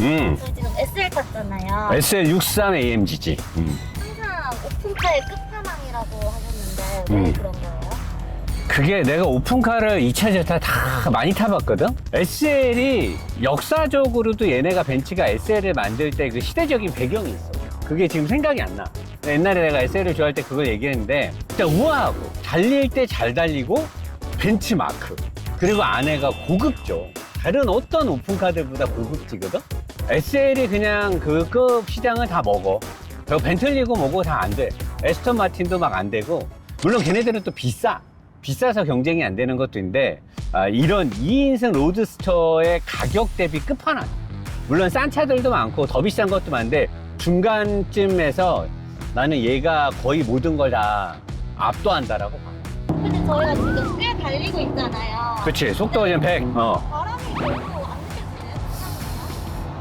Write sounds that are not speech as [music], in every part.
음. 저희 지금 SL 탔잖아요. SL63 AMG지. 음. 항상 오픈카의 끝판왕이라고 하셨는데 왜 음. 그런 거예요? 그게 내가 오픈카를 2차 제타 다 많이 타봤거든? SL이 역사적으로도 얘네가 벤츠가 SL을 만들 때 그 시대적인 배경이 있어. 그게 지금 생각이 안 나. 옛날에 내가 SL을 좋아할 때 그걸 얘기했는데, 일단 우아하고, 달릴 때 잘 달리고, 벤츠 마크. 그리고 안에가 고급져. 다른 어떤 오픈카들보다 고급지거든? SL이 그냥 그 급 시장을 다 먹어. 그리고 벤틀리고 뭐고 다 안 돼. 에스턴 마틴도 막 안 되고, 물론 걔네들은 또 비싸. 비싸서 경쟁이 안 되는 것도 있는데, 아, 이런 2인승 로드스터의 가격 대비 끝판왕. 물론 싼 차들도 많고 더 비싼 것도 많은데, 중간쯤에서 나는 얘가 거의 모든 걸 다 압도한다라고 봐. 근데 저희가 지금 꽤 달리고 있잖아요. 그치, 속도가 지금 100. 어.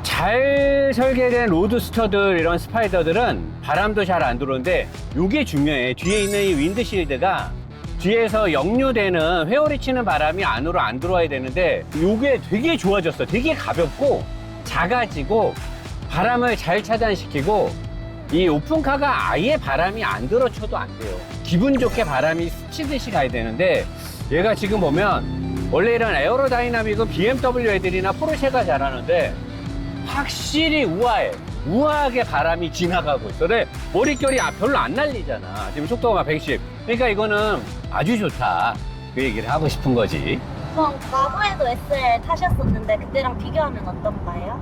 잘 설계된 로드스터들 이런 스파이더들은 바람도 잘 안 들어오는데 이게 중요해. 뒤에 있는 이 윈드실드가 뒤에서 역류되는 회오리 치는 바람이 안으로 안 들어와야 되는데 이게 되게 좋아졌어. 되게 가볍고 작아지고 바람을 잘 차단시키고 이 오픈카가 아예 바람이 안 들어쳐도 안 돼요. 기분 좋게 바람이 스치듯이 가야 되는데 얘가 지금 보면 원래 이런 에어로다이나믹은 BMW 애들이나 포르쉐가 잘하는데 확실히 우아해. 우아하게 바람이 지나가고 있어. 근데 머릿결이 아- 별로 안 날리잖아. 지금 속도가 막 110. 그러니까 이거는 아주 좋다. 그 얘기를 하고 싶은 거지. 그럼 과거에도 SL 타셨었는데 그때랑 비교하면 어떤가요?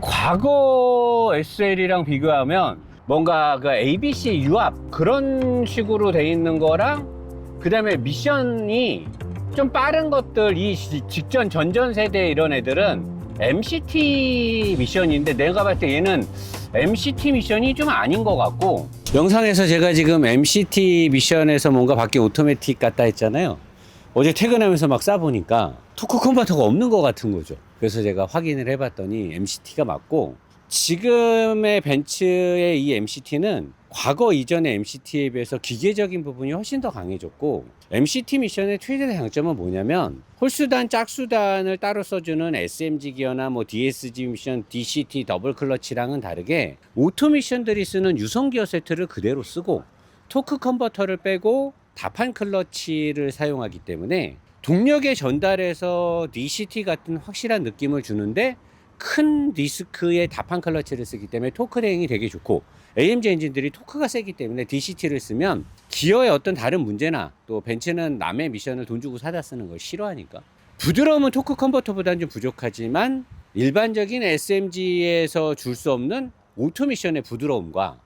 과거 SL이랑 비교하면 뭔가 그 ABC 유압 그런 식으로 돼 있는 거랑 그 다음에 미션이 좀 빠른 것들 이 시- 직전 전전 세대 이런 애들은 MCT 미션인데 내가 봤을 때 얘는 MCT 미션이 좀 아닌 것 같고 영상에서 제가 지금 MCT 미션에서 뭔가 밖에 오토매틱 같다 했잖아요 어제 퇴근하면서 막 싸보니까 토크 컨버터가 없는 것 같은 거죠. 그래서 제가 확인을 해봤더니 MCT가 맞고 지금의 벤츠의 이 MCT는 과거 이전의 MCT에 비해서 기계적인 부분이 훨씬 더 강해졌고 MCT 미션의 최대 장점은 뭐냐면 홀수단, 짝수단을 따로 써주는 SMG 기어나 뭐 DSG 미션, DCT 더블 클러치랑은 다르게 오토 미션들이 쓰는 유성 기어 세트를 그대로 쓰고 토크 컨버터를 빼고 다판 클러치를 사용하기 때문에 동력의 전달에서 DCT 같은 확실한 느낌을 주는데 큰 디스크의 다판 클러치를 쓰기 때문에 토크 대응이 되게 좋고 AMG 엔진들이 토크가 세기 때문에 DCT를 쓰면 기어의 어떤 다른 문제나 또 벤츠는 남의 미션을 돈 주고 사다 쓰는 걸 싫어하니까 부드러움은 토크 컨버터보다는 좀 부족하지만 일반적인 SMG에서 줄 수 없는 오토 미션의 부드러움과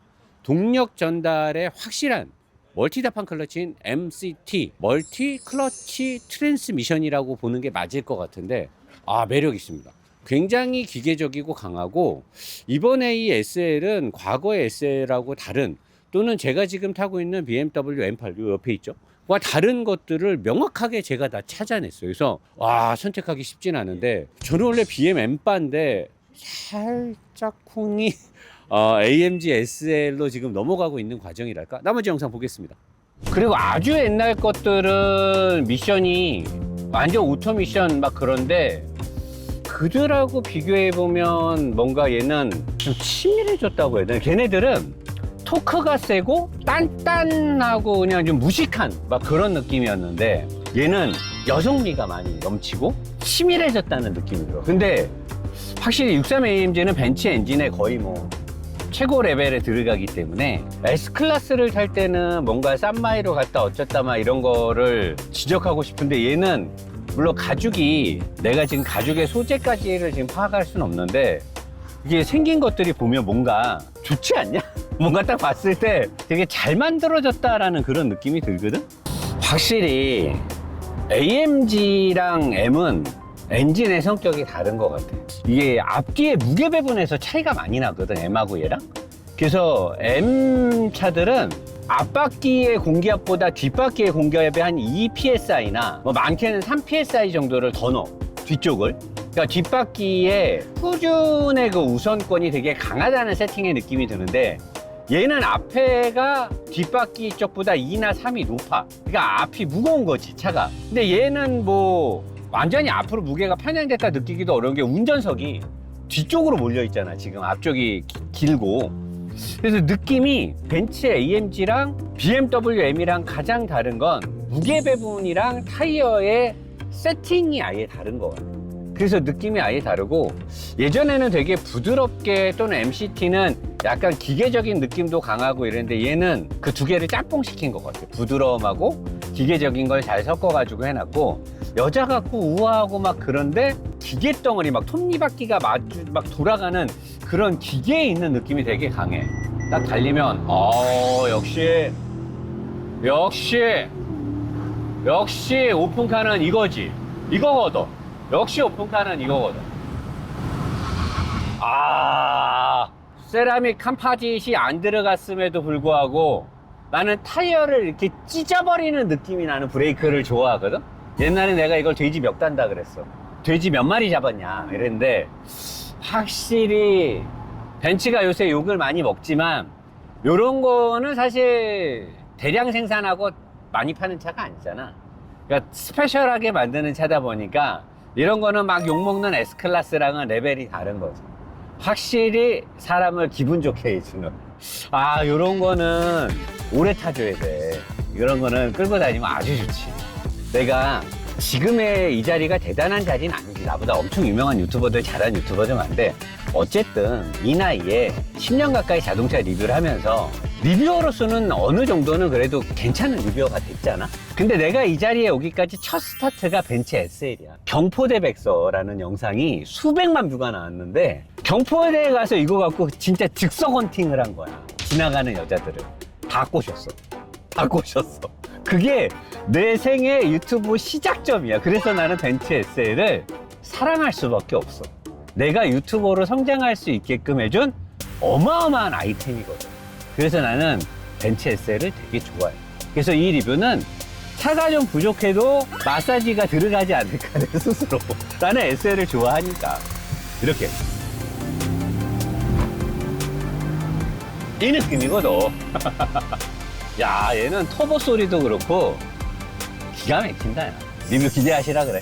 동력 전달의 확실한 멀티 다판 클러치인 MCT 멀티 클러치 트랜스미션이라고 보는 게 맞을 것 같은데 아 매력 있습니다. 굉장히 기계적이고 강하고 이번에 이 SL은 과거의 SL하고 다른 또는 제가 지금 타고 있는 BMW M8 요 옆에 있죠. 와 다른 것들을 명확하게 제가 다 찾아냈어요. 그래서 와 선택하기 쉽진 않은데 저는 원래 BM M바인데 살짝 쿵이 [laughs] 어, AMG SL로 지금 넘어가고 있는 과정이랄까? 나머지 영상 보겠습니다. 그리고 아주 옛날 것들은 미션이 완전 오토 미션 막 그런데 그들하고 비교해 보면 뭔가 얘는 좀 치밀해졌다고 해야 되나? 걔네들은 토크가 세고 단단하고 그냥 좀 무식한 막 그런 느낌이었는데 얘는 여성미가 많이 넘치고 치밀해졌다는 느낌이 들어. 근데 확실히 63AMG는 벤츠 엔진에 거의 뭐 최고 레벨에 들어가기 때문에 S클래스를 탈 때는 뭔가 싼 마이로 갔다 어쩌다 막 이런 거를 지적하고 싶은데 얘는 물론 가죽이 내가 지금 가죽의 소재까지를 지금 파악할 수는 없는데 이게 생긴 것들이 보면 뭔가 좋지 않냐? [laughs] 뭔가 딱 봤을 때 되게 잘 만들어졌다라는 그런 느낌이 들거든? 확실히 AMG랑 M은 엔진의 성격이 다른 것 같아. 이게 앞뒤의 무게 배분에서 차이가 많이 나거든, M하고 얘랑. 그래서 M 차들은 앞바퀴의 공기압보다 뒷바퀴의 공기압이 한 2psi나 뭐 많게는 3psi 정도를 더 넣어 뒤쪽을 그러니까 뒷바퀴에 후준의 그 우선권이 되게 강하다는 세팅의 느낌이 드는데 얘는 앞에가 뒷바퀴 쪽보다 2나 3이 높아 그러니까 앞이 무거운 거지 차가 근데 얘는 뭐 완전히 앞으로 무게가 편향됐다 느끼기도 어려운 게 운전석이 뒤쪽으로 몰려 있잖아. 지금 앞쪽이 기- 길고. 그래서 느낌이 벤츠 AMG랑 BMW M이랑 가장 다른 건 무게 배분이랑 타이어의 세팅이 아예 다른 거 같아. 그래서 느낌이 아예 다르고 예전에는 되게 부드럽게 또는 MCT는 약간 기계적인 느낌도 강하고 이랬는데 얘는 그 두 개를 짬뽕 시킨 것 같아. 부드러움하고 기계적인 걸 잘 섞어가지고 해놨고 여자 같고 우아하고 막 그런데 기계 덩어리 막 톱니바퀴가 막, 막 돌아가는 그런 기계에 있는 느낌이 되게 강해. 딱 달리면 어 역시 역시 역시 오픈카는 이거지. 이거거든. 역시 오픈카는 이거거든. 아, 세라믹 컴파짓이 안 들어갔음에도 불구하고 나는 타이어를 이렇게 찢어버리는 느낌이 나는 브레이크를 좋아하거든? 옛날에 내가 이걸 돼지 몇 단다 그랬어. 돼지 몇 마리 잡았냐 이랬는데 확실히 벤츠가 요새 욕을 많이 먹지만 요런 거는 사실 대량 생산하고 많이 파는 차가 아니잖아. 그러니까 스페셜하게 만드는 차다 보니까 이런 거는 막 욕먹는 S클래스랑은 레벨이 다른 거죠. 확실히 사람을 기분 좋게 해주는. 아, 요런 거는 오래 타줘야 돼. 이런 거는 끌고 다니면 아주 좋지. 내가 지금의 이 자리가 대단한 자리는 아니지. 나보다 엄청 유명한 유튜버들, 잘하는 유튜버들 많은데, 어쨌든 이 나이에 10년 가까이 자동차 리뷰를 하면서 리뷰어로서는 어느 정도는 그래도 괜찮은 리뷰어가 됐잖아. 근데 내가 이 자리에 오기까지 첫 스타트가 벤츠 SL이야. 경포대 백서라는 영상이 수백만 뷰가 나왔는데 경포대에 가서 이거 갖고 진짜 즉석 헌팅을 한 거야. 지나가는 여자들을 다 꼬셨어. 다 꼬셨어. 그게 내 생애 유튜브 시작점이야. 그래서 나는 벤츠 SL을 사랑할 수밖에 없어. 내가 유튜버로 성장할 수 있게끔 해준 어마어마한 아이템이거든. 그래서 나는 벤츠 SL을 되게 좋아해. 그래서 이 리뷰는 차가 좀 부족해도 마사지가 들어가지 않을까, 내 스스로. 나는 SL을 좋아하니까. 이렇게. 이 느낌이거든. [laughs] 야, 얘는 터보 소리도 그렇고, 기가 막힌다. 야. 리뷰 기대하시라 그래.